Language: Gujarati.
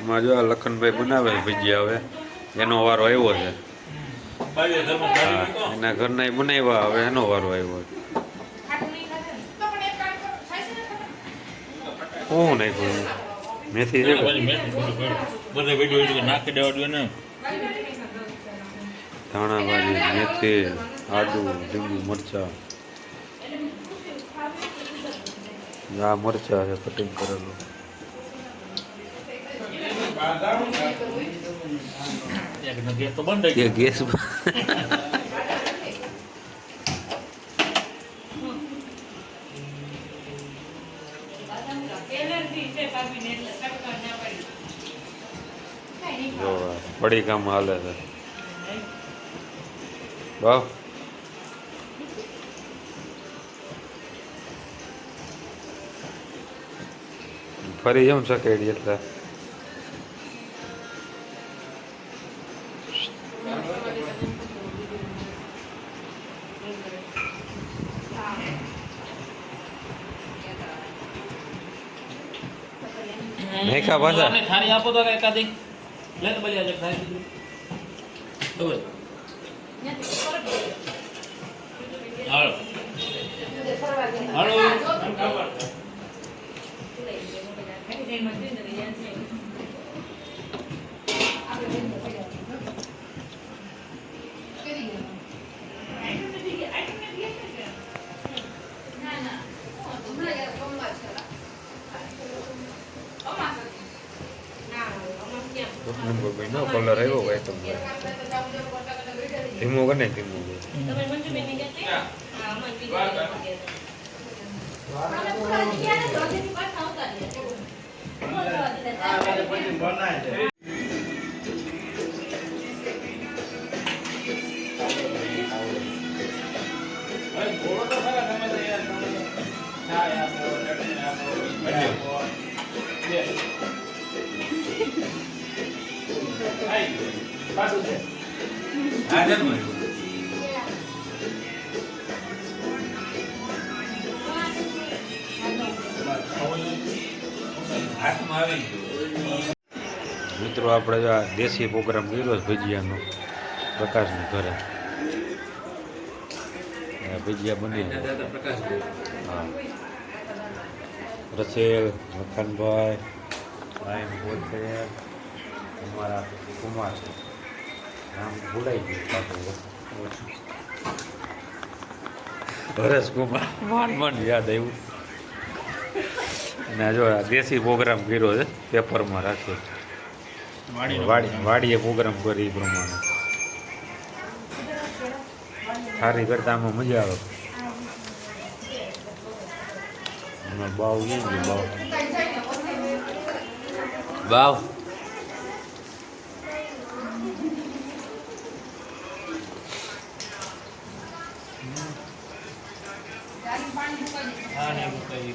એમાં જો આ લખનભાઈ બનાવે ભજીયા હવે એનો વારો આવ્યો છે. એના ઘરના એ બનાવ્યા હવે એનો વારો આવ્યો છે. શું નાખ્યું મેથી છે ધાણા ભાજી મેથી આદુ લીંબુ મરચા. આ મરચા છે કટિંગ કરેલું. ગેસ પડી કામ હાલે છે. વાહ ફરી જમ શકે એટલે. મેકા પાછા. થાળી આપો તો કઈ કાદી લે તો બલિયા છે થાળી દીધું. હવે. હાલો હાલો નંબર ભાઈ નો કલર આવ્યો ભાઈ તમને ધીમો કરે ધીમો મિત્રો આપણે જો આ દેશી પ્રોગ્રામ કર્યો છે ભજીયાનો પ્રકાશની ઘરે. આ ભજીયા બની હા. રસેલ મખનભાઈ અમારા કુમાર છે. નામ ભૂલાઈ ગયું પાછું હરેશ કુમાર માંડ માંડ યાદ આવ્યું. અને જો આ દેશી પ્રોગ્રામ કર્યો છે પેપરમાં રાખ્યો વાડી વાડીએ પ્રોગ્રામ કરી એ પ્રમાણે. સારી કરતા આમાં મજા આવે. બાવ બાવ. બાવ. હા ને મૂકાઈ